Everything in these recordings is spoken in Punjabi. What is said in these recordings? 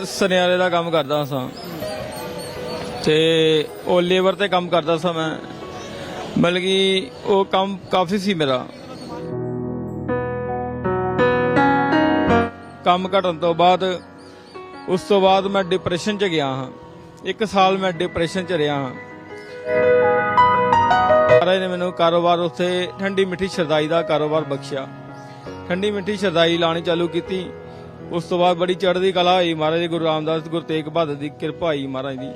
ਮੈਂ ਸੁਨਿਆਰੇ ਦਾ ਕੰਮ ਕਰਦਾ ਸਾਂ। ਤੇ ਉਹ ਲੇਬਰ ਤੇ ਕੰਮ ਕਰਦਾ ਸਾਂ ਮੈਂ। ਮਤਲਬ ਉਹ ਕੰਮ ਕਾਫੀ ਸੀ ਮੇਰਾ। ਕੰਮ ਘਟਣ ਤੋਂ ਬਾਅਦ ਉਸ ਤੋਂ ਬਾਅਦ ਮੈਂ ਡਿਪਰੈਸ਼ਨ 'ਚ ਗਿਆ ਹਾਂ। ਇੱਕ ਸਾਲ ਮੈਂ ਡਿਪਰੈਸ਼ਨ 'ਚ ਰਿਹਾ ਹਾਂ। ਮਹਾਰਾਜ ਨੇ ਮੈਨੂੰ ਕਾਰੋਬਾਰ ਉੱਥੇ ਠੰਡੀ ਮਿੱਠੀ ਸ਼ਰਦਾਈ ਦਾ ਕਾਰੋਬਾਰ ਬਖਸ਼ਿਆ। ਠੰਡੀ ਮਿੱਠੀ ਸ਼ਰਦਾਈ ਲਾਣੀ ਚਾਲੂ ਕੀਤੀ। ਉਸ ਤੋਂ ਬਾਅਦ ਬੜੀ ਚੜ੍ਹਦੀ ਕਲਾ ਹੋਈ ਮਹਾਰਾਜ, ਗੁਰੂ ਰਾਮਦਾਸ, ਗੁਰੂ ਤੇਗ ਬਹਾਦਰ ਦੀ ਕਿਰਪਾ ਹੋਈ ਮਹਾਰਾਜ ਦੀ।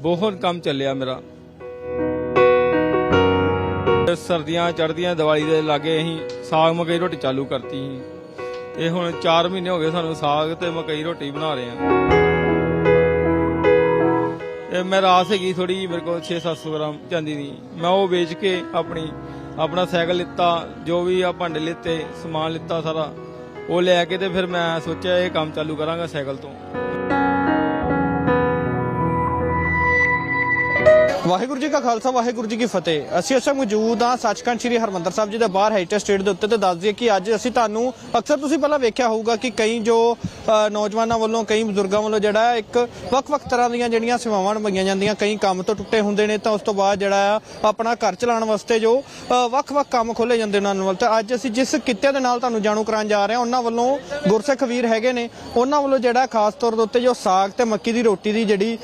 ਬਹੁਤ ਕੰਮ ਚੱਲਿਆ ਮੇਰਾ। ਸਰਦੀਆਂ ਚੜ੍ਹਦੀਆਂ ਦੀਵਾਲੀ ਦੇ ਲਾਗੇ ਅਸੀਂ ਸਾਗ, ਮਕਈ ਰੋਟੀ ਚਾਲੂ ਕਰਤੀ ਸੀ। ਤੇ ਹੁਣ 4 ਮਹੀਨੇ ਹੋ ਗਏ ਸਾਨੂੰ ਸਾਗ ਤੇ ਮਕਈ ਰੋਟੀ ਬਣਾ ਰਹੇ ਆ ਇਹ ਮੈਂ ਰਾਸ ਹੈਗੀ ਥੋੜੀ ਜਿਹੀ, ਮੇਰੇ ਕੋਲ 6-700 ਗ੍ਰਾਮ ਚਾਂਦੀ ਦੀ। ਮੈਂ ਉਹ ਵੇਚ ਕੇ ਆਪਣੀ, ਆਪਣਾ ਸਾਈਕਲ ਲਿੱਤਾ, ਜੋ ਵੀ ਆ ਭਾਂਡੇ ਲਿੱਤੇ, ਸਮਾਨ ਲਿੱਤਾ ਸਾਰਾ। ਉਹ ਲੈ ਕੇ ਤੇ ਫਿਰ ਮੈਂ ਸੋਚਿਆ ਇਹ ਕੰਮ ਚਾਲੂ ਕਰਾਂਗਾ ਸਾਈਕਲ ਤੋਂ। ਵਾਹਿਗੁਰੂ ਜੀ ਕਾ ਖਾਲਸਾ, ਵਾਹਿਗੁਰੂ ਜੀ ਕੀ ਫਤਿਹ। ਅਸੀਂ ਇਸ ਮੌਜੂਦ ਹਾਂ ਸੱਚਖੰਡ ਸ੍ਰੀ ਹਰਮੰਦਰ ਸਾਹਿਬ ਜੀ ਦੇ ਬਾਹਰ ਹੈਰੀਟੇਜ ਸਟੇਟ ਦੇ ਉੱਤੇ ਤੇ ਦੱਸ ਦਈਏ ਕਿ ਅੱਜ ਅਸੀਂ ਤੁਹਾਨੂੰ, ਅਕਸਰ ਤੁਸੀਂ ਪਹਿਲਾਂ ਵੇਖਿਆ ਹੋਊਗਾ ਕਿ ਕਈ ਜੋ ਨੌਜਵਾਨਾਂ ਵੱਲੋਂ, ਕਈ ਬਜ਼ੁਰਗਾਂ ਵੱਲੋਂ ਜਿਹੜਾ ਇੱਕ ਵੱਖ-ਵੱਖ ਤਰ੍ਹਾਂ ਦੀਆਂ ਜਿਹੜੀਆਂ ਸੇਵਾਵਾਂ ਨਿਭਾਈਆਂ ਜਾਂਦੀਆਂ, ਕਈ ਕੰਮ ਤੋਂ ਟੁੱਟੇ ਹੁੰਦੇ ਨੇ ਤਾਂ ਉਸ ਤੋਂ ਬਾਅਦ ਜਿਹੜਾ ਆ, ਆਪਣਾ ਘਰ ਚਲਾਉਣ ਵਾਸਤੇ ਜੋ ਵੱਖ-ਵੱਖ ਕੰਮ ਖੋਲੇ ਜਾਂਦੇ ਨੇ ਉਹਨਾਂ ਵੱਲ। ਤਾਂ ਅੱਜ ਅਸੀਂ ਜਿਸ ਕਿੱਤੇ ਦੇ ਨਾਲ ਤੁਹਾਨੂੰ ਜਾਣੂ ਕਰਾਉਣ ਜਾ ਰਹੇ ਹਾਂ, ਉਹਨਾਂ ਵੱਲੋਂ ਗੁਰਸਿੱਖ ਵੀਰ ਹੈਗੇ ਨੇ। ਉਹਨਾਂ ਵੱਲੋਂ ਜਿਹੜਾ ਖਾਸ ਤੌਰ ਦੇ ਉੱਤੇ ਜੋ ਸਾਗ ਤੇ ਮੱਕੀ ਦੀ ਰੋਟੀ ਦੀ ਜਿਹੜੀ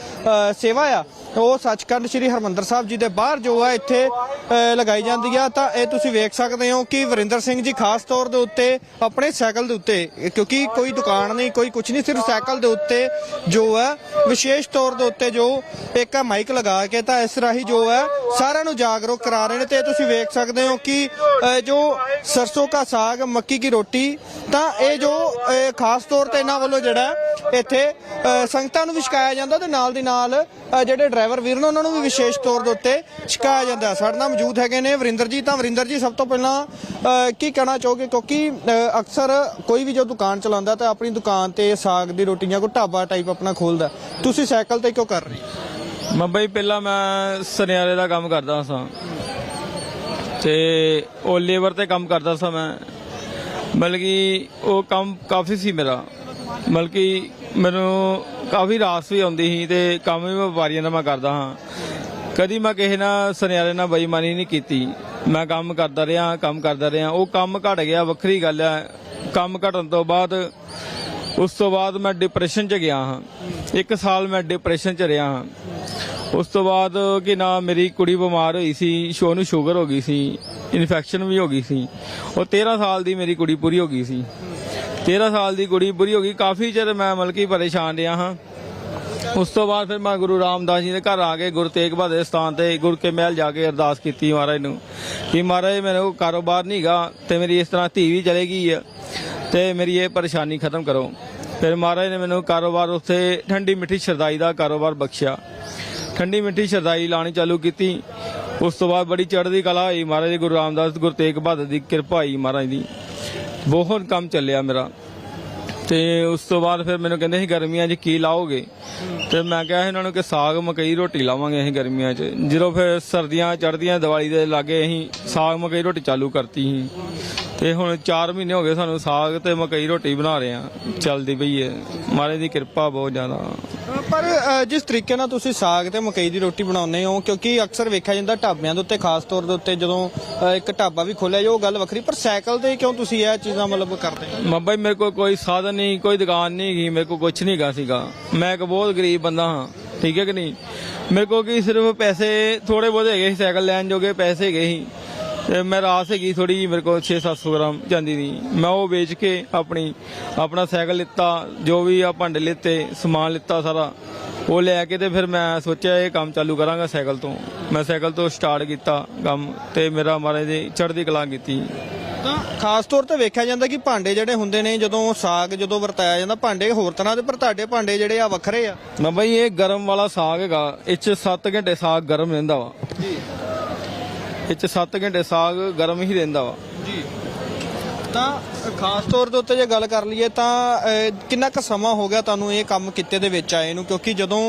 ਸੇਵਾ ਆ, ਉਹ ਸੱਚਖੰਡ ਸ੍ਰੀ ਹਰਮੰਦਰ ਸਾਹਿਬ ਜੀ ਦੇ ਬਾਹਰ ਜੋ ਹੈ ਇੱਥੇ ਲਗਾਈ ਜਾਂਦੀ ਆ, ਤਾਂ ਇਹ ਤੁਸੀਂ ਵੇਖ ਸਕਦੇ ਹੋ ਕਿ ਵਰਿੰਦਰ ਸਿੰਘ ਜੀ ਖਾਸ ਤੌਰ ਦੇ ਉੱਤੇ ਆਪਣੇ ਸਾਈਕਲ ਦੇ ਉੱਤੇ, ਕਿਉਂਕਿ ਕੋਈ ਦੁਕਾਨ ਨਹੀਂ, ਕੋਈ ਕੁਝ ਨਹੀਂ, ਸਿਰਫ ਸਾਈਕਲ ਦੇ ਉੱਤੇ ਜੋ ਹੈ ਵਿਸ਼ੇਸ਼ ਤੌਰ ਦੇ ਉੱਤੇ ਜੋ ਇੱਕ ਮਾਈਕ ਲਗਾ ਕੇ ਤਾਂ ਇਸ ਰਾਹੀਂ ਜੋ ਹੈ ਸਾਰਿਆਂ ਨੂੰ ਜਾਗਰੂਕ ਕਰਾ ਰਹੇ ਨੇ, ਤੇ ਤੁਸੀਂ ਵੇਖ ਸਕਦੇ ਹੋ ਕਿ ਜੋ ਸਰਸੋਂ ਦਾ ਸਾਗ, ਮੱਕੀ ਦੀ ਰੋਟੀ, ਤਾਂ ਇਹ ਜੋ ਅ, ਖਾਸ ਤੌਰ ਤੇ ਇਹਨਾਂ ਵੱਲੋਂ ਜਿਹੜਾ ਇੱਥੇ ਸੰਗਤਾਂ ਨੂੰ ਵੀ ਛਕਾਇਆ ਜਾਂਦਾ ਤੇ ਨਾਲ ਦੀ ਨਾਲ ਜਿਹੜੇ ਡਰਾਈਵਰ ਵੀਰ ਨੇ ਉਹਨਾਂ ਨੂੰ ਵੀ ਵਿਸ਼ੇਸ਼ ਤੌਰ ਦੇ ਉੱਤੇ ਛਕਾਇਆ ਜਾਂਦਾ। ਸਾਡੇ ਨਾਲ ਮੌਜੂਦ ਹੈਗੇ ਨੇ ਵਰਿੰਦਰ ਜੀ। ਤਾਂ ਵਰਿੰਦਰ ਜੀ ਸਭ ਤੋਂ ਪਹਿਲਾਂ ਕੀ ਕਹਿਣਾ ਚਾਹੋਗੇ? ਕਿਉਂਕਿ ਅਕਸਰ ਕੋਈ ਵੀ ਜੋ ਦੁਕਾਨ ਚਲਾਉਂਦਾ ਤਾਂ ਆਪਣੀ ਦੁਕਾਨ ਤੇ ਸਾਗ ਦੀ ਰੋਟੀ ਜਾਂ ਕੋਈ ਢਾਬਾ ਟਾਈਪ ਆਪਣਾ ਖੋਲਦਾ। ਤੁਸੀਂ ਸਾਈਕਲ ਤੇ ਕਿਉਂ ਕਰ ਰਹੇ ਹੋ? ਮੈਂ ਬਈ ਪਹਿਲਾਂ ਮੈਂ ਸੁਨਿਆਰੇ ਦਾ ਕੰਮ ਕਰਦਾ ਸਾਂ। ਤੇ ਉਹ ਲੇਬਰ ਤੇ ਕੰਮ ਕਰਦਾ ਸਾਂ ਮੈਂ। ਮਤਲਬ ਕਿ ਉਹ ਕੰਮ ਕਾਫੀ ਸੀ ਮੇਰਾ। ਮਤਲਬ ਕਿ ਮੈਨੂੰ ਕਾਫੀ ਰਾਸ ਵੀ ਆਉਂਦੀ ਸੀ ਤੇ ਕੰਮ ਵੀ ਮੈਂ ਵਪਾਰੀਆਂ ਨਾਲ ਮੈਂ ਕਰਦਾ ਹਾਂ। ਕਦੀ ਮੈਂ ਕਿਸੇ ਨਾਲ ਸੁਨਿਆਰੇ ਨਾਲ ਬੇਈਮਾਨੀ ਨਹੀਂ ਕੀਤੀ। ਮੈਂ ਕੰਮ ਕਰਦਾ ਰਿਹਾ, ਕੰਮ ਕਰਦਾ ਰਿਹਾ। ਉਹ ਕੰਮ ਘਟ ਗਿਆ, ਵੱਖਰੀ ਗੱਲ ਹੈ। ਕੰਮ ਘਟਣ ਤੋਂ ਬਾਅਦ, ਉਸ ਤੋਂ ਬਾਅਦ ਮੈਂ ਡਿਪਰੈਸ਼ਨ 'ਚ ਗਿਆ ਹਾਂ। ਇੱਕ ਸਾਲ ਮੈਂ ਡਿਪਰੈਸ਼ਨ 'ਚ ਰਿਹਾ ਹਾਂ। ਉਸ ਤੋਂ ਬਾਅਦ ਕਿ ਨਾ ਮੇਰੀ ਕੁੜੀ ਬਿਮਾਰ ਹੋਈ ਸੀ ਸ਼ੋ ਨੂੰ ਸ਼ੂਗਰ ਹੋ ਗਈ ਸੀ। ਇਨਫੈਕਸ਼ਨ ਵੀ ਹੋ ਗਈ ਸੀ। ਉਹ 13 ਸਾਲ ਦੀ ਮੇਰੀ ਕੁੜੀ ਪੂਰੀ ਹੋ ਗਈ ਸੀ। 13 ਸਾਲ ਦੀ ਕੁੜੀ ਪੂਰੀ ਹੋ ਗਈ। ਕਾਫੀ ਚਿਰ ਮੈਂ ਮਤਲਬ ਕਿ ਪਰੇਸ਼ਾਨ ਰਿਹਾ ਹਾਂ। ਉਸ ਤੋਂ ਬਾਅਦ ਫਿਰ ਮੈਂ ਗੁਰੂ ਰਾਮਦਾਸ ਜੀ ਦੇ ਘਰ ਆ ਕੇ ਗੁਰੂ ਤੇਗ ਬਹਾਦਰ ਸਥਾਨ ਤੇ ਗੁਰ ਕੇ ਮਹਿਲ ਜਾ ਕੇ ਅਰਦਾਸ ਕੀਤੀ ਮਹਾਰਾਜ ਨੂੰ ਕਿ ਮਹਾਰਾਜ ਮੇਰੇ ਕੋਲ ਕਾਰੋਬਾਰ ਨਹੀਂਗਾ ਤੇ ਮੇਰੀ ਇਸ ਤਰ੍ਹਾਂ ਧੀ ਵੀ ਚਲੇ ਗਈ ਹੈ ਤੇ ਮੇਰੀ ਇਹ ਪਰੇਸ਼ਾਨੀ ਖਤਮ ਕਰੋ। ਫਿਰ ਮਹਾਰਾਜ ਨੇ ਮੈਨੂੰ ਕਾਰੋਬਾਰ ਉੱਥੇ ਠੰਡੀ ਮਿੱਠੀ ਸ਼ਰਦਾਈ ਦਾ ਕਾਰੋਬਾਰ ਬਖਸ਼ਿਆ। ਠੰਡੀ ਮਿੱਠੀ ਸ਼ਰਦਾਈ ਲਾਣੀ ਚਾਲੂ ਕੀਤੀ। ਉਸ ਤੋਂ ਬਾਅਦ ਬੜੀ ਚੜ੍ਹਦੀ ਕਲਾ ਹੋਈ ਮਹਾਰਾਜ ਗੁਰੂ ਰਾਮਦਾਸ, ਗੁਰੂ ਤੇਗ ਬਹਾਦਰ ਦੀ ਕਿਰਪਾ ਹੋਈ ਮਹਾਰਾਜ ਦੀ। ਬਹੁਤ ਕੰਮ ਚੱਲਿਆ ਮੇਰਾ। ਤੇ ਉਸ ਤੋਂ ਬਾਅਦ ਫਿਰ ਮੈਨੂੰ ਕਹਿੰਦੇ ਸੀ, ਗਰਮੀਆਂ 'ਚ ਕੀ ਲਾਓਗੇ? ਤੇ ਮੈਂ ਕਿਹਾ ਇਹਨਾਂ ਨੂੰ ਕਿ ਸਾਗ, ਮਕਈ, ਰੋਟੀ ਲਾਵਾਂਗੇ ਅਸੀਂ ਗਰਮੀਆਂ 'ਚ। ਜਦੋਂ ਫਿਰ ਸਰਦੀਆਂ ਚੜ੍ਹਦੀਆਂ ਦੀਵਾਲੀ ਦੇ ਲਾਗੇ ਅਸੀਂ ਸਾਗ, ਮਕਈ, ਰੋਟੀ ਚਾਲੂ ਕਰਤੀ ਸੀ। ਤੇ ਹੁਣ 4 ਮਹੀਨੇ ਹੋ ਗਏ ਸਾਨੂੰ ਸਾਗ ਤੇ ਮਕਈ ਰੋਟੀ ਬਣਾ ਰਹੇ ਆ ਚੱਲਦੀ ਪਈ ਹੈ। ਮਹਾਰਾਜ ਦੀ ਕਿਰਪਾ ਬਹੁਤ ਜ਼ਿਆਦਾ। ਪਰ ਅ, ਜਿਸ ਤਰੀਕੇ ਨਾਲ ਤੁਸੀਂ ਸਾਗ ਤੇ ਮਕਈ ਦੀ ਰੋਟੀ ਬਣਾਉਂਦੇ ਹੋ ਕਿਉਂਕਿ ਅਕਸਰ ਵੇਖਿਆ ਜਾਂਦਾ ਢਾਬਿਆਂ ਦੇ ਉੱਤੇ ਖਾਸ ਤੌਰ ਦੇ ਉੱਤੇ ਜਦੋਂ ਅ, ਇੱਕ ਢਾਬਾ ਵੀ ਖੋਲਿਆ ਜੋ ਉਹ ਗੱਲ ਵੱਖਰੀ। ਪਰ ਸਾਈਕਲ ਤੇ ਕਿਉਂ ਤੁਸੀਂ ਇਹ ਚੀਜ਼ਾਂ ਮਤਲਬ ਕਰਦੇ ਹੋ? ਮੈਂ ਬਈ ਮੇਰੇ ਕੋਲ ਕੋਈ ਸਾਧਨ ਨਹੀਂ ਕੋਈ ਦੁਕਾਨ ਨਹੀਂ ਗਈ ਮੇਰੇ ਕੋਲ ਕੁਝ ਨਹੀਂ ਗਾ ਸੀਗਾ। ਮੈਂ ਇੱਕ ਬਹੁਤ ਗਰੀਬ ਬੰਦਾ ਹਾਂ ਠੀਕ ਹੈ ਕਿ ਨਹੀਂ? ਮੇਰੇ ਕੋਲ ਕੀ ਸਿਰਫ ਪੈਸੇ ਥੋੜੇ ਬਹੁਤ ਹੈਗੇ ਸੀ ਸਾਈਕਲ ਲੈਣ ਜੋਗੇ ਪੈਸੇ ਹੈਗੇ ਸੀ। ਤੇ ਮੈਂ ਰਾਸ ਹੈਗੀ ਥੋੜੀ ਜਿਹੀ ਮੇਰੇ ਕੋਲ 6-700 ਗ੍ਰਾਮ ਚਾਂਦੀ ਦੀ ਮੈਂ ਉਹ ਵੇਚ ਕੇ ਆਪਣੀ ਆਪਣਾ ਸਾਈਕਲ ਲਿੱਤਾ ਜੋ ਵੀ ਆ ਭਾਂਡੇ ਲਿੱਤੇ ਸਮਾਨ ਲਿੱਤਾ ਸਾਰਾ ਉਹ ਲੈ ਕੇ ਤੇ ਫਿਰ ਮੈਂ ਸੋਚਿਆ ਇਹ ਕੰਮ ਚਾਲੂ ਕਰਾਂਗਾ ਸਾਈਕਲ ਤੋਂ। ਮੈਂ ਸਾਈਕਲ ਤੋਂ ਸਟਾਰਟ ਕੀਤਾ ਕੰਮ ਤੇ ਮੇਰਾ ਮਹਾਰਾਜ ਦੀ ਚੜ੍ਹਦੀ ਕਲਾ ਕੀਤੀ। ਤਾਂ ਖਾਸ ਤੌਰ ਤੇ ਵੇਖਿਆ ਜਾਂਦਾ ਕਿ ਭਾਂਡੇ ਜਿਹੜੇ ਹੁੰਦੇ ਨੇ ਜਦੋਂ ਸਾਗ ਜਦੋਂ ਵਰਤਾਇਆ ਜਾਂਦਾ ਭਾਂਡੇ ਹੋਰ ਤਰ੍ਹਾਂ ਦੇ ਪਰ ਤੁਹਾਡੇ ਭਾਂਡੇ ਜਿਹੜੇ ਆ ਵੱਖਰੇ ਆ। ਨਾ ਬਈ ਇਹ ਗਰਮ ਵਾਲਾ ਸਾਗ ਹੈਗਾ ਇਹ ਚ 7 ਘੰਟੇ ਸਾਗ ਗਰਮ ਰਹਿੰਦਾ ਵਾ। ਜੀ। ਇਹ ਚ 7 ਘੰਟੇ ਸਾਗ ਗਰਮ ਹੀ ਰਹਿੰਦਾ ਵਾ। ਜੀ। ਤਾਂ ਖਾਸ ਤੌਰ ਦੇ ਉੱਤੇ ਜੇ ਗੱਲ ਕਰ ਲਈਏ ਤਾਂ ਕਿੰਨਾ ਕੁ ਸਮਾਂ ਹੋ ਗਿਆ ਤੁਹਾਨੂੰ ਇਹ ਕੰਮ ਕਿੱਤੇ ਦੇ ਵਿੱਚ ਆਏ ਨੂੰ? ਕਿਉਂਕਿ ਜਦੋਂ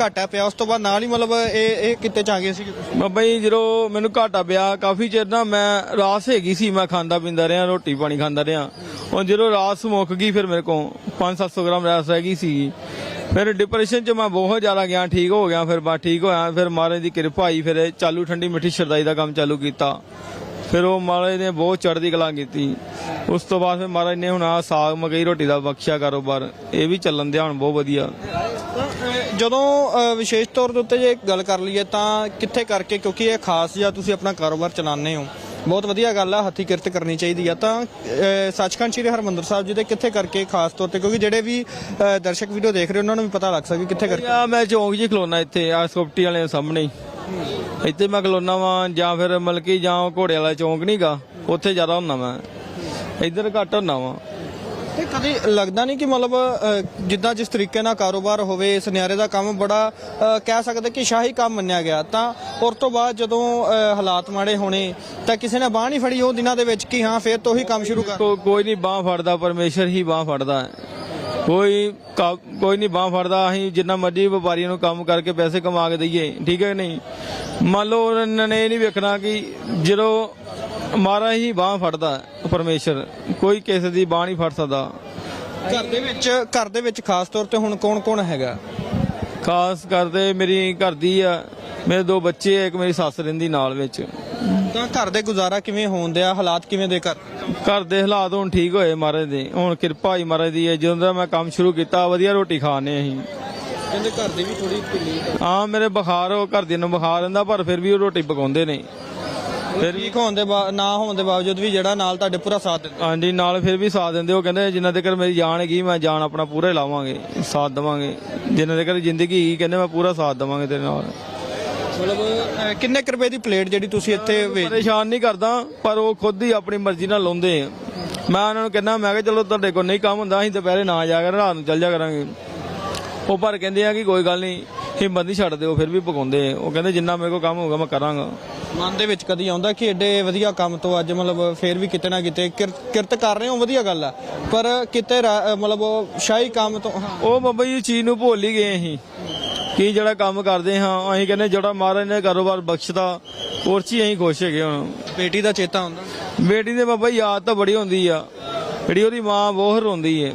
ਘਾਟਾ ਪਿਆ ਉਸ ਤੋਂ ਬਾਅਦ ਨਾਲ ਹੀ ਮਤਲਬ ਇਹ ਇਹ ਕਿੱਤੇ ਚ ਆ ਗਏ ਤੁਸੀਂ? ਬਾਬਾ ਜੀ ਜਦੋਂ ਮੈਨੂੰ ਘਾਟਾ ਪਿਆ ਕਾਫੀ ਚਿਰ ਨਾ ਮੈਂ ਰਾਸ ਹੈਗੀ ਸੀ ਮੈਂ ਖਾਂਦਾ ਪੀਂਦਾ ਰਿਹਾ ਰੋਟੀ ਪਾਣੀ ਖਾਂਦਾ ਰਿਹਾ। ਹੁਣ ਜਦੋਂ ਰਾਸ ਮੁੱਕ ਗਈ ਫਿਰ ਮੇਰੇ ਕੋਲ 5-700 ਗ੍ਰਾਮ ਰਾਸ ਰਹਿ ਗਈ ਸੀ ਫਿਰ ਡਿਪਰੈਸ਼ਨ ਚ ਮੈਂ ਬਹੁਤ ਜ਼ਿਆਦਾ ਗਿਆ ਠੀਕ ਹੋ ਗਿਆ ਫਿਰ ਬਾ ਠੀਕ ਹੋਇਆ ਫਿਰ ਮਹਾਰਾਜ ਦੀ ਕਿਰਪਾ ਆਈ ਫਿਰ ਇਹ ਚਾਲੂ ਠੰਡੀ ਮਿੱਠੀ ਸ਼ਰਦਾਈ ਦਾ ਕੰਮ ਚਾਲੂ ਕੀਤਾ। ਫਿਰ ਉਹ ਮਹਾਰਾਜ ਨੇ ਬਹੁਤ ਚੜ੍ਹਦੀ ਕਲਾ ਕੀਤੀ। ਉਸ ਤੋਂ ਬਾਅਦ ਫਿਰ ਮਹਾਰਾਜ ਨੇ ਹੁਣ ਆ ਸਾਗ ਮਕਈ ਰੋਟੀ ਦਾ ਬਖਸ਼ਿਆ ਕਾਰੋਬਾਰ ਇਹ ਵੀ ਚੱਲਣ ਦਿਆ ਹੁਣ ਬਹੁਤ ਵਧੀਆ। ਜਦੋਂ ਅਹ, ਵਿਸ਼ੇਸ਼ ਤੌਰ ਦੇ ਉੱਤੇ ਜੇ ਗੱਲ ਕਰ ਲਈਏ ਤਾਂ ਕਿੱਥੇ ਕਰਕੇ ਕਿਉਂਕਿ ਇਹ ਖਾਸ ਜਿਹਾ ਤੁਸੀਂ ਆਪਣਾ ਕਾਰੋਬਾਰ ਚਲਾਉਂਦੇ ਹੋ। ਬਹੁਤ ਵਧੀਆ ਗੱਲ ਆ, ਹੱਥੀ ਕਿਰਤ ਕਰਨੀ ਚਾਹੀਦੀ ਆ। ਤਾਂ ਸੱਚਖੰਡ ਸ੍ਰੀ ਹਰਮੰਦਰ ਸਾਹਿਬ ਜੀ ਦੇ ਕਿੱਥੇ ਕਰਕੇ ਖਾਸ ਤੌਰ ਤੇ, ਕਿਉਂਕਿ ਜਿਹੜੇ ਵੀ ਦਰਸ਼ਕ ਵੀਡੀਓ ਦੇਖ ਰਹੇ, ਉਹਨਾਂ ਨੂੰ ਵੀ ਪਤਾ ਲੱਗ ਸਕੇ ਕਿੱਥੇ ਕਰਕੇ। ਆ ਮੈਂ ਚੌਂਕ 'ਚ ਖਲੋਣਾ ਇੱਥੇ ਆ ਸਕੋਪਟੀ ਵਾਲੇ ਸਾਹਮਣੇ ਹੀ। ਇੱਥੇ ਮੈਂ ਖਲੋਣਾ ਵਾਂ, ਜਾਂ ਫਿਰ ਮਲਕੀ ਜਾਂ ਘੋੜੇ ਵਾਲਾ ਚੌਂਕ ਨਹੀਂਗਾ ਉੱਥੇ ਜ਼ਿਆਦਾ ਹੁੰਦਾ ਮੈਂ। ਇੱਧਰ ਘੱਟ ਹੁੰਦਾ ਵਾਂ। ਤੇ ਕਦੀ ਲੱਗਦਾ ਨਹੀਂ ਕਿ ਮਤਲਬ ਅਹ, ਜਿੱਦਾਂ ਜਿਸ ਤਰੀਕੇ ਨਾਲ ਕਾਰੋਬਾਰ ਹੋਵੇ ਸੁਨਿਆਰੇ ਦਾ ਕੰਮ ਬੜਾ ਅਹ, ਕਹਿ ਸਕਦੇ ਕਿ ਸ਼ਾਹੀ ਕੰਮ ਮੰਨਿਆ ਗਿਆ ਤਾਂ ਉਸ ਤੋਂ ਬਾਅਦ ਜਦੋਂ ਅਹ, ਹਾਲਾਤ ਮਾੜੇ ਹੋਣੇ ਤਾਂ ਕਿਸੇ ਨੇ ਬਾਹ ਨਹੀਂ ਫੜੀ ਉਹ ਦਿਨਾਂ ਦੇ ਵਿੱਚ ਕਿ ਹਾਂ ਫੇਰ ਤੋਂ ਹੀ ਕੰਮ ਸ਼ੁਰੂ ਕਰ ਕੋ- ਕੋਈ ਨਹੀਂ ਬਾਹ ਫੜਦਾ ਪਰਮੇਸ਼ਰ ਹੀ ਬਾਹ ਫੜਦਾ। ਹੈ ਕੋਈ ਕਾ- ਕੋਈ ਨਹੀਂ ਬਾਹ ਫੜਦਾ ਅਸੀਂ ਜਿੰਨਾ ਮਰਜ਼ੀ ਵਪਾਰੀਆਂ ਨੂੰ ਕੰਮ ਕਰਕੇ ਪੈਸੇ ਕਮਾ ਕੇ ਦਈਏ ਠੀਕ ਹੈ ਕਿ ਨਹੀਂ? ਮੰਨ ਲਓ ਉਹਨਾਂ ਨੇ ਇਹ ਨਹੀਂ ਵੇਖਣਾ ਕਿ ਜਦੋਂ ਮਾਰਾ ਹੀ ਬਾਹ ਫੜਦਾ ਹੈ ਪਰਮੇਸ਼ਰ। ਕੋਈ ਕਿਸੇ ਦੀ ਬਾਹ ਨਹੀਂ ਫੜ ਸਕਦਾ। ਘਰ ਦੇ ਵਿੱਚ ਘਰ ਦੇ ਵਿੱਚ ਖਾਸ ਤੌਰ ਤੇ ਹੁਣ ਕੌਣ ਕੌਣ ਹੈਗਾ? ਖਾਸ ਕਰਦੇ ਮੇਰੀ ਘਰ ਦੀ ਆ। ਮੇਰੇ ਦੋ ਬੱਚੇ ਆ ਇੱਕ ਮੇਰੀ ਸੱਸ ਰਹਿੰਦੀ ਨਾਲ ਵਿੱਚ। ਤਾਂ ਘਰ ਦੇ ਗੁਜ਼ਾਰਾ ਕਿਵੇਂ ਹੋਣ ਦਿਆ? ਹਾਲਾਤ ਕਿਵੇਂ ਦੇ ਘਰ? ਘਰ ਦੇ ਹਾਲਾਤ ਹੁਣ ਠੀਕ ਹੋਏ ਮਹਾਰਾਜ ਦੇ। ਹੁਣ ਕਿਰਪਾ ਹੀ ਮਹਾਰਾਜ ਦੀ ਹੈ। ਜਦੋਂ ਦਾ ਮੈਂ ਕੰਮ ਸ਼ੁਰੂ ਕੀਤਾ ਵਧੀਆ ਰੋਟੀ ਖਾਣੇ ਅਸੀਂ। ਕਹਿੰਦੇ ਘਰ ਦੇ ਵੀ ਥੋੜੀ ਢਿੱਲੀ ਹਾਂ ਮੇਰੇ ਬੁਖਾਰ ਉਹ ਘਰ ਦੇ ਨੂੰ ਬੁਖਾਰ ਰਹਿੰਦਾ ਪਰ ਫਿਰ ਵੀ ਉਹ ਰੋਟੀ ਪਕਾਉਂਦੇ ਨੇ। ਫਿਰ ਠੀਕ ਹੋਣ ਦੇ ਬਾ- ਨਾ ਹੋਣ ਦੇ ਬਾਵਜੂਦ ਵੀ ਜਿਹੜਾ ਨਾਲ ਤੁਹਾਡੇ ਪੂਰਾ ਸਾਥ ਦਿੰਦੇ। ਹਾਂਜੀ ਨਾਲ ਫਿਰ ਵੀ ਸਾਥ ਦਿੰਦੇ ਉਹ ਕਹਿੰਦੇ ਜਿੰਨਾ ਤੱਕ ਮੇਰੀ ਜਾਨ ਹੈਗੀ ਮੈਂ ਜਾਨ ਆਪਣਾ ਪੂਰਾ ਹੀ ਲਾਵਾਂਗੇ ਸਾਥ ਦੇਵਾਂਗੇ। ਜਿੰਨਾ ਤੱਕ ਜ਼ਿੰਦਗੀ ਹੈਗੀ ਕਹਿੰਦੇ ਮੈਂ ਪੂਰਾ ਸਾਥ ਦੇਵਾਂਗੇ ਤੇਰੇ ਨਾਲ। ਮਤਲਬ ਅਹ, ਕਿੰਨੇ ਕੁ ਰੁਪਏ ਦੀ ਪਲੇਟ ਜਿਹੜੀ ਤੁਸੀਂ ਇੱਥੇ ਵੇਚ ਪਰੇਸ਼ਾਨ ਨਹੀਂ ਕਰਦਾ ਪਰ ਉਹ ਖੁਦ ਹੀ ਆਪਣੀ ਮਰਜ਼ੀ ਨਾਲ ਲਾਉਂਦੇ ਆ। ਮੈਂ ਉਹਨਾਂ ਨੂੰ ਕਹਿੰਦਾ ਮੈਂ ਕਿਹਾ ਚਲੋ ਤੁਹਾਡੇ ਕੋਲ ਨਹੀਂ ਕੰਮ ਹੁੰਦਾ ਅਸੀਂ ਦੁਪਹਿਰੇ ਨਾ ਜਾ ਕਰ ਰਾਤ ਨੂੰ ਚੱਲ ਜਾ ਕਰਾਂਗੇ। ਉਹ ਪਰ ਕਹਿੰਦੇ ਆ ਕਿ ਕੋਈ ਗੱਲ ਨਹੀਂ ਹਿੰਮਤ ਨਹੀਂ ਛੱਡ ਦਿਓ ਫਿਰ ਵੀ ਪਕਾਉਂਦੇ ਆ। ਉਹ ਕਹਿੰਦੇ ਜਿੰਨਾ ਮੇਰੇ ਕੋਲ ਕੰਮ ਹੋਊਗਾ ਮੈਂ ਕਰਾਂਗਾ। ਮਨ ਦੇ ਵਿੱਚ ਕਦੀ ਆਉਂਦਾ ਕਿ ਐਡੇ ਵਧੀਆ ਕੰਮ ਤੋਂ ਅੱਜ ਮਤਲਬ ਫੇਰ ਵੀ ਕਿਤੇ ਨਾ ਕਿਤੇ ਕਿਰ- ਕਿਰਤ ਕਰ ਰਹੇ ਹੋ ਵਧੀਆ ਗੱਲ ਆ। ਪਰ ਕਿਤੇ ਰਾ- ਮਤਲਬ ਉਹ ਸ਼ਾਹੀ ਕੰਮ ਤੋਂ ਹਾਂ। ਉਹ ਬਾਬਾ ਜੀ ਚੀਜ਼ ਨੂੰ ਭੁੱਲ ਹੀ ਗਏ ਅਸੀਂ। ਕੀ ਜਿਹੜਾ ਕੰਮ ਕਰਦੇ ਹਾਂ ਅਸੀਂ ਕਹਿੰਦੇ ਜਿਹੜਾ ਮਹਾਰਾਜ ਨੇ ਕਾਰੋਬਾਰ ਬਖਸ਼ਦਾ ਹੋਰ ਚ ਹੀ ਅਸੀਂ ਖੁਸ਼ ਹੈਗੇ ਹੁਣ ਬੇਟੀ ਦਾ ਚੇਤਾ ਆਉਂਦਾ? ਬੇਟੀ ਦੇ ਬਾਬਾ ਯਾਦ ਤਾਂ ਬੜੀ ਹੁੰਦੀ ਆ। ਜਿਹੜੀ ਉਹਦੀ ਮਾਂ ਬਹੁਤ ਰੋਂਦੀ ਏ।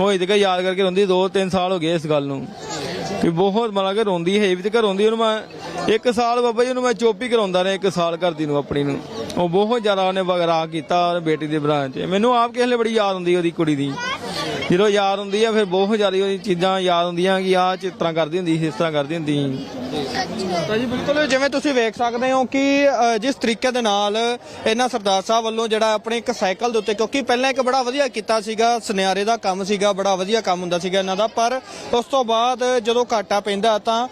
ਉਹ ਇਹਦੇ ਯਾਦ ਕਰਕੇ ਰੋਂਦੀ 2-3 ਸਾਲ ਹੋ ਗਏ ਇਸ ਗੱਲ ਨੂੰ। ਕਿ ਬਹੁਤ ਮਤਲਬ ਕਿ ਰੋਂਦੀ ਹੈ ਵੀ ਤੇ ਘਰ ਰੋਂਦੀ ਉਹਨੂੰ ਮੈਂ ਇੱਕ ਸਾਲ ਬਾਬਾ ਜੀ ਨੂੰ ਮੈਂ ਚੋਪੀ ਕਰਾਉਂਦਾ ਰਿਹਾ, ਇੱਕ ਸਾਲ ਕਰਦੀ ਨੂੰ, ਆਪਣੀ ਨੂੰ। ਉਹ ਬਹੁਤ ਜ਼ਿਆਦਾ ਉਹਨੇ ਵਗਰਾ ਕੀਤਾ ਉਹਨੇ ਬੇਟੀ ਦੇ ਬਰਾਂ 'ਚ। ਮੈਨੂੰ ਆਪ ਕਿਸੇ ਵੇਲੇ ਬੜੀ ਯਾਦ ਹੁੰਦੀ ਉਹਦੀ ਕੁੜੀ ਦੀ। ਜਦੋਂ ਯਾਦ ਹੁੰਦੀ ਆ, ਫਿਰ ਬਹੁਤ ਜ਼ਿਆਦਾ ਉਹਦੀ ਚੀਜ਼ਾਂ ਯਾਦ ਹੁੰਦੀਆਂ ਕਿ ਆਹ ਇਸ ਤਰ੍ਹਾਂ ਕਰਦੀ ਹੁੰਦੀ ਸੀ, ਇਸ ਤਰ੍ਹਾਂ ਕਰਦੀ ਹੁੰਦੀ ਸੀ। ਤਾਂ ਜੀ ਬਿਲਕੁਲ ਜਿਵੇਂ ਤੁਸੀਂ ਵੇਖ ਸਕਦੇ ਹੋ ਕਿ ਅ, ਜਿਸ ਤਰੀਕੇ ਦੇ ਨਾਲ ਇਹਨਾਂ ਸਰਦਾਰ ਸਾਹਿਬ ਵੱਲੋਂ ਜਿਹੜਾ ਆਪਣੇ ਇੱਕ ਸਾਈਕਲ ਦੇ ਉੱਤੇ ਕਿਉਂਕਿ ਪਹਿਲਾਂ ਇੱਕ ਬੜਾ ਵਧੀਆ ਕੀਤਾ ਸੀਗਾ ਸੁਨਿਆਰੇ ਦਾ ਕੰਮ ਸੀਗਾ ਬੜਾ ਵਧੀਆ ਕੰਮ ਹੁੰਦਾ ਸੀਗਾ ਇਹਨਾਂ ਦਾ ਪਰ ਉਸ ਤੋਂ ਬਾਅਦ ਜਦੋਂ ਘਾਟਾ ਪੈਂਦਾ ਤਾਂ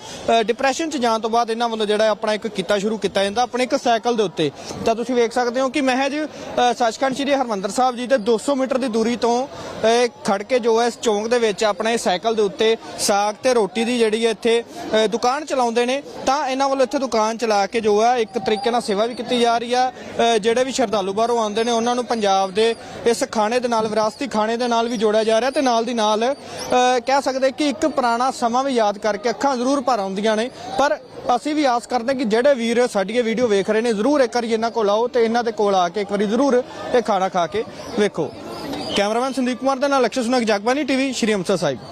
ਡਿਪਰੈਸ਼ਨ 'ਚ ਜਾਣ ਤੋਂ ਬਾਅਦ ਇਹਨਾਂ ਵੱਲੋਂ ਜਿਹੜਾ ਆਪਣਾ ਇੱਕ ਕੀਤਾ ਸ਼ੁਰੂ ਕੀਤਾ ਜਾਂਦਾ ਆਪਣੇ ਇੱਕ ਸਾਈਕਲ ਦੇ ਉੱਤੇ। ਤਾਂ ਤੁਸੀਂ ਵੇਖ ਸਕਦੇ ਹੋ ਕਿ ਮਹਿਜ ਅ, ਸੱਚਖੰਡ ਸ੍ਰੀ ਹਰਮੰਦਰ ਸਾਹਿਬ ਜੀ ਦੇ 200 ਮੀਟਰ ਦੀ ਦੂਰੀ ਤੋਂ ਅ, ਖੜ ਕੇ ਜੋ ਹੈ ਇਸ ਚੌਂਕ ਦੇ ਵਿੱਚ ਆਪਣੇ ਸਾਈਕਲ ਦੇ ਉੱਤੇ ਸਾਗ ਤੇ ਰੋਟੀ ਦੀ ਜਿਹੜੀ ਹੈ ਇੱਥੇ ਅ, ਦੁਕਾਨ ਆਉਂਦੇ ਨੇ, ਤਾਂ ਇਹਨਾਂ ਵੱਲੋਂ ਇੱਥੇ ਦੁਕਾਨ ਚਲਾ ਕੇ ਜੋ ਹੈ ਇੱਕ ਤਰੀਕੇ ਨਾਲ ਸੇਵਾ ਵੀ ਕੀਤੀ ਜਾ ਰਹੀ ਆ ਜਿਹੜੇ ਵੀ ਸ਼ਰਧਾਲੂ ਬਾਹਰੋਂ ਆਉਂਦੇ ਨੇ, ਉਹਨਾਂ ਨੂੰ ਪੰਜਾਬ ਦੇ ਇਸ ਖਾਣੇ ਦੇ ਨਾਲ, ਵਿਰਾਸਤੀ ਖਾਣੇ ਦੇ ਨਾਲ ਵੀ ਜੋੜਿਆ ਜਾ ਰਿਹਾ ਤੇ ਨਾਲ ਦੀ ਨਾਲ ਕਹਿ ਸਕਦੇ ਕਿ ਇੱਕ ਪੁਰਾਣਾ ਸਮਾਂ ਵੀ ਯਾਦ ਕਰਕੇ ਅੱਖਾਂ ਜ਼ਰੂਰ ਭਰ ਆਉਂਦੀਆਂ ਨੇ। ਪਰ ਅਸੀਂ ਵੀ ਆਸ ਕਰਦੇ ਕਿ ਜਿਹੜੇ ਵੀਰ ਸਾਡੀ ਇਹ ਵੀਡੀਓ ਵੇਖ ਰਹੇ ਨੇ, ਜ਼ਰੂਰ ਇੱਕ ਵਾਰੀ ਇਹਨਾਂ ਕੋਲ ਆਓ ਤੇ ਇਹਨਾਂ ਦੇ ਕੋਲ ਆ ਕੇ ਇੱਕ ਵਾਰੀ ਜ਼ਰੂਰ ਇਹ ਖਾਣਾ ਖਾ ਕੇ ਵੇਖੋ। ਕੈਮਰਾਮੈਨ ਸੰਦੀਪ ਕੁਮਾਰ ਦੇ ਨਾਲ ਅਕਸ਼ੇ ਸੁਨਕ ਜਗਬਾਨੀ ਟੀਵੀ, ਸ਼੍ਰੀ ਅੰਮ੍ਰਿਤਸਰ ਸਾਹਿਬ।